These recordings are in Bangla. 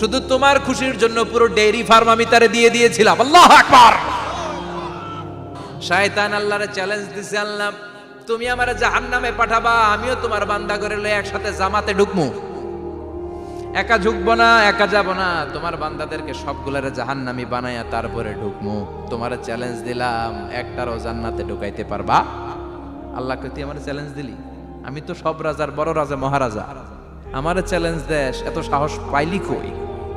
শুধু তোমার খুশির জন্য পুরো ডেইরি ফার্ম আমি তারে দিয়ে দিয়েছিলাম। আল্লাহ আকবার! শয়তান আল্লাহরে চ্যালেঞ্জ দিছে, আল্লাহ, তুমি আমার জাহান্নামে পাঠাবা, আমিও তোমার বান্দা করে লয়ে একসাথে জামাতে ঢুকমু। একা ঝুঁকবো না, একা যাব না, তোমার বান্দাদেরকে সবগুলারে জাহান্নামি বানাইয়া তারপরে ঢুকমু। তোমার চ্যালেঞ্জ দিলাম, একটারও জান্নাতে ঢুকাইতে পারবা। আল্লাহকে তুই আমার চ্যালেঞ্জ দিলি? আমি তো সব রাজার বড় রাজা, মহারাজা। আমার চ্যালেঞ্জ দেশ এত সাহস পাইলি কই?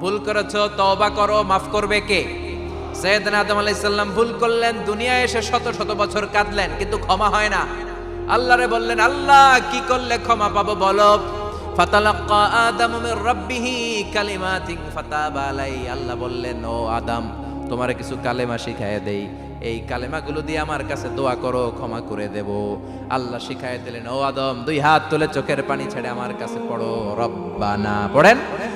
ভুল করেছ, তওবা করো, মাফ করবে কে? সৈয়দনা আদম আলাইহিস সালাম ভুল করলেন, দুনিয়ায় এসে শত শত বছর কাঁদলেন, কিন্তু ক্ষমা হয় না। আল্লাহরে বললেন, আল্লাহ, কি করলে ক্ষমা পাবো বলো? ফাতালাক্কা আদম রাব্বিহি কালিমাতিন ফাতাবা আলাই আল্লাহ বললেন, ও আদম, তোমারে কিছু কালেমা শিখায় দেই। এই কালেমাগুলো দিয়ে আমার কাছে দোয়া করো, ক্ষমা করে দেব। আল্লাহ শিখায় দিলেন, ও আদম, দুই হাত তুলে চোখের পানি ছেড়ে আমার কাছে পড়ো, রব্বানা। পড়েন?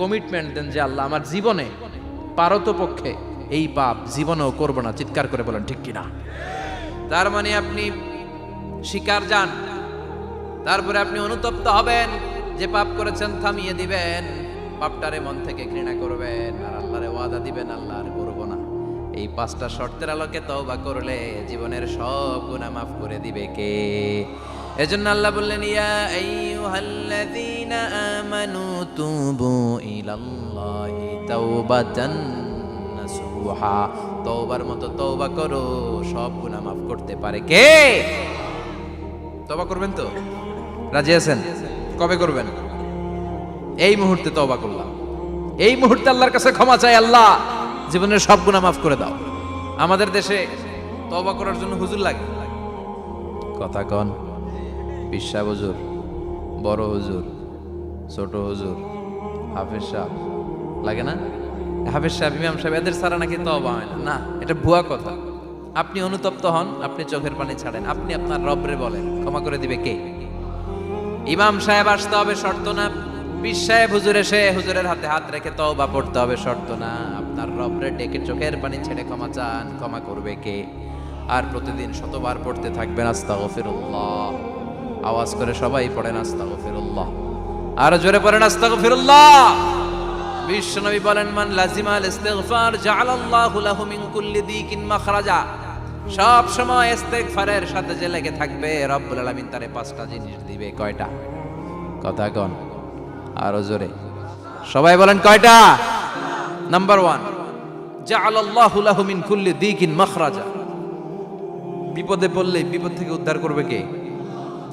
কমিটমেন্ট দেন যে আল্লাহ, আমার জীবনে, পারতপক্ষে এই পাপ জীবনেও করব না। চিৎকার করে বলেন, ঠিক কিনা? তার মানে আপনি শিকার যান, তারপরে আপনি অনুতপ্ত হবেন, যে পাপ করেছেন থামিয়ে দিবেন, পাপটারে মন থেকে ঘৃণা করবেন, আর আল্লাহরে ওয়াদা দিবেন আল্লাহ আর করব না। এই পাঁচটা শর্তের আলোকে তওবা করলে জীবনের সব গুণা মাফ করে দিবে কে? এজন্য আল্লাহ বললেন, ইয়া আইয়ুহাল্লাযীনা আমানু তুবু ইলাল্লাহি তাওবাতান নাসুহা। তওবার মতো তওবা করো, সব গুনাহ মাফ করতে পারে কে? তওবা করবেন তো? রাজি আছেন? কবে করবেন? এই মুহূর্তে তওবা করলাম। এই মুহূর্তে আল্লাহর কাছে ক্ষমা চাই আল্লাহ। জীবনের সব গুনাহ মাফ করে দাও। আমাদের দেশে তওবা করার জন্য হুজুর লাগে। কথা কন। বিশ্বা হুজুর, বড় হুজুর, ছোট হুজুর, হাফেজ সাহ। লাগে না? হাফেজ সাহেব ইমাম সাহেব, এদের ছাড়া নাকি তওবা হয় না? না, এটা ভুয়া কথা। আপনি অনুতপ্ত হন, আপনি চোখের পানি ছাড়েন। আপনি আপনার রবরে বলেন, ক্ষমা করে দিবে কে? ইমাম সাহেব আসতে হবে শর্ত না। বিশ সাহেব হুজুর এসে হুজুরের হাতে হাত রেখে তওবা পড়তে হবে শর্ত না। আপনার রবরে ডেকে চোখের পানি ছেড়ে ক্ষমা চান, ক্ষমা করবে কে? আর প্রতিদিন শতবার পড়তে থাকবেন, আস্তাগফিরুল্লাহ। আওয়াজ করে সবাই পড়েন আস্তাগফিরুল্লাহ। আর জোরে পড়েন আস্তাগফিরুল্লাহ। বিশ্বনবী বলেন, মান লাজিমাল ইস্তিগফার জাআলাল্লাহু লাহু মিন কুল্লি দিকিন মাখরাজা। সব সময় ইস্তেগফারের সাথে যে লেগে থাকবে, রব্বুল আলামিন তারে পাঁচটা জিনিস দিবে। কয়টা? কথা কন। আরও জোরে। সবাই বলেন, কয়টা? নাম্বার ওয়ান জাআলাল্লাহু লাহু মিন কুল্লি দিকিন মাখরাজা। বিপদে পড়লে বিপদ থেকে উদ্ধার করবে কে?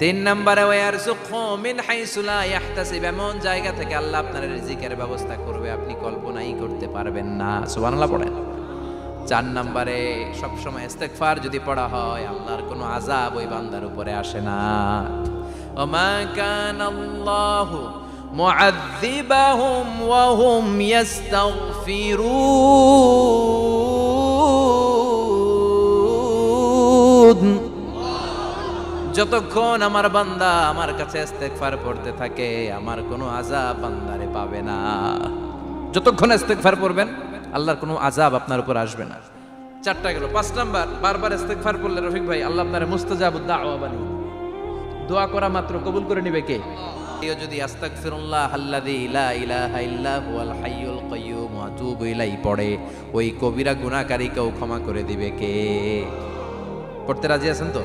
তিন নম্বরে ওয়ার মিন হাইসু লা ইয়াহতাসিব এমন জায়গা থেকে আল্লাহ আপনার রিজিকের ব্যবস্থা করবে, আপনি কল্পনাই করতে পারবেন না। সুবহানাল্লাহ পড়েন। চার নম্বরে, সবসময় ইস্তেগফার যদি পড়া হয়, আল্লাহর কোনো আযাব ওই বান্দার উপরে আসে না। ওমা কান আল্লাহু মুআযযিবাহুম ওয়া হুম ইস্তাগফিরুন যতক্ষণ আমার বান্দা আমার কাছে ইস্তেগফার পড়তে থাকে, আমার কোনো আযাব বান্দারে পাবে না। যতক্ষণ ইস্তেগফার পড়বেন, আল্লাহর কোনো আযাব আপনার উপর আসবে না। চারটা গেল, পাঁচ নাম্বার, বারবার ইস্তেগফার পড়লে রফিক ভাই, আল্লাহ আপনার মুস্তাজাবুদ দাওয়া বানিয়ে দোয়া করা মাত্র, কবুল করে নিবে কে? কেউ যদি আস্তাগফিরুল্লাহ আল্লাযী লা ইলাহা ইল্লা হুয়াল হাইয়ুল কাইয়্যুম ওয়া আতুবু ইলাইহি পড়ে, ওই কবিরা গুনাহকারীকেও ক্ষমা করে দিবে কে? পড়তে রাজি আছেন তো?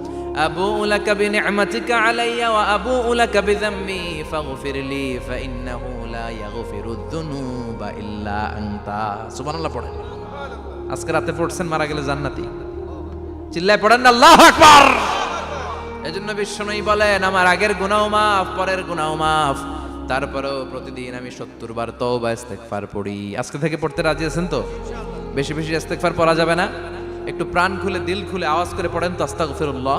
أبوء لك بنعمتك علي وأبوء لك بذنبي فاغفر لي فإنه لا يغفر الذنوب إلا أنت سبحان الله পড়েন আজকে রাতে পড়ছেন মারা গেলে জান্নাতি চিল্লায় পড়েন না আল্লাহ আকবার এজন্য বিশ্বনয়ী বলেন আমার আগের গুনাও মাফ পরের গুনাও মাফ তারপরেও প্রতিদিন আমি সত্তর বার তওবা ইস্তেগফার পড়ি আজকে থেকে পড়তে রাজি আছেন তো বেশি বেশি ইস্তেগফার পড়া যাবে না একটু প্রাণ খুলে দিল খুলে আওয়াজ করে পড়েন তো আস্তাগফিরুল্লাহ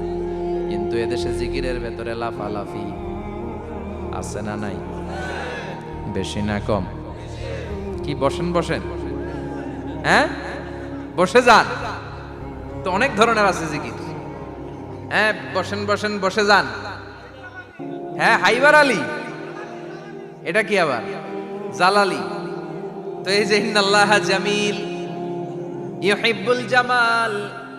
কিন্তু এদেশে জিকিরের ভেতরে লাফালাফি আছে না নাই? বেশি না কম? কি, বসেন বসেন। হ্যাঁ? বসে যান। তো অনেক ধরনের আছে জিকির। হ্যাঁ বসেন বসেন, বসে যান। হ্যাঁ হাইবার আলী। এটা কি আবার? জালালি। তো এই যে, ইন্নাল্লাহ জামিল, ইউহিব্বুল জামাল।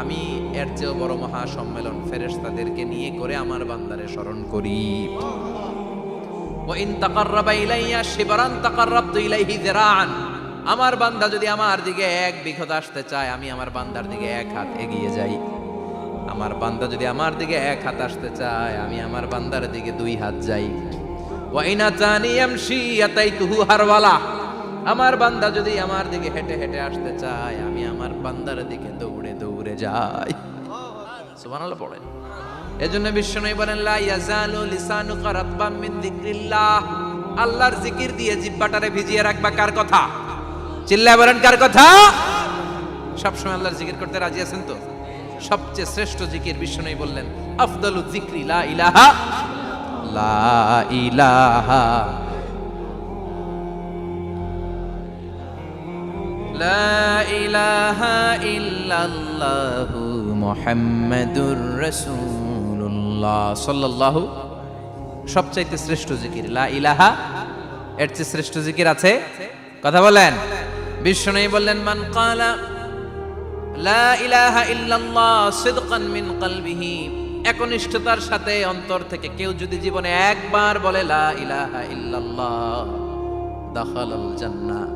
আমি এর চেয়েও বড় মহা সম্মেলন ফেরেশতাদেরকে নিয়ে করে আমার বান্দারে স্মরণ করি। ওয়াইন তাকাররাবা ইলাইয়া শিবরান তাকাররাবতু ইলাইহি যিরাআন। আমার বান্দা যদি আমার দিকে এক বিঘত আসতে চায়, আমি আমার বান্দার দিকে এক হাত এগিয়ে যাই। আমার বান্দা যদি আমার দিকে এক হাত আসতে চায়, আমি আমার বান্দার দিকে দুই হাত যাই। ওয়াইনা তানি ইয়ামশি আতাইতুহু হারওয়ালা। আমার বান্দা যদি আমার দিকে হেঁটে হেঁটে আসতে চায়, আমি আমার বান্দার দিকে দৌড়ে দৌড়ে যাই সুবহানাল্লাহ পড়েন এজন্য বিশ্বনবী বলেন, লা ইয়াজালু লিসানুকা রাতবাম মিন যিকরিল্লাহ। আল্লাহর জিকির দিয়ে জিহ্বাটারে ভিজিয়ে রাখবা কার কথা? চিল্লায় বলেন, কার কথা? সবসময় আল্লাহর জিকির করতে রাজি আছেন তো? সবচেয়ে শ্রেষ্ঠ জিকির বিশ্বনবী বললেন, আফদালু যিকরি, লা ইলাহা লা ইলাহা। সবচাইতে শ্রেষ্ঠ জিকির। লা ইলাহা, এর চেয়ে শ্রেষ্ঠ জিকির আছে? কথা বলেন। বিষ্ণু বললেন, মান কালা লা ইলাহা ইল্লাল্লাহ একনিষ্ঠতার সাথে অন্তর থেকে কেউ যদি জীবনে একবার বলে, লা ইলাহা ইল্লাল্লাহ, দাখালাল জান্নাহ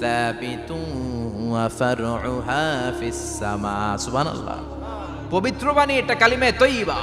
সাবিতুন ওয়া ফারউহা ফিস সামা সুবহানাল্লাহ। পবিত্র বাণী এটা কালিমায়ে তৈয়বা।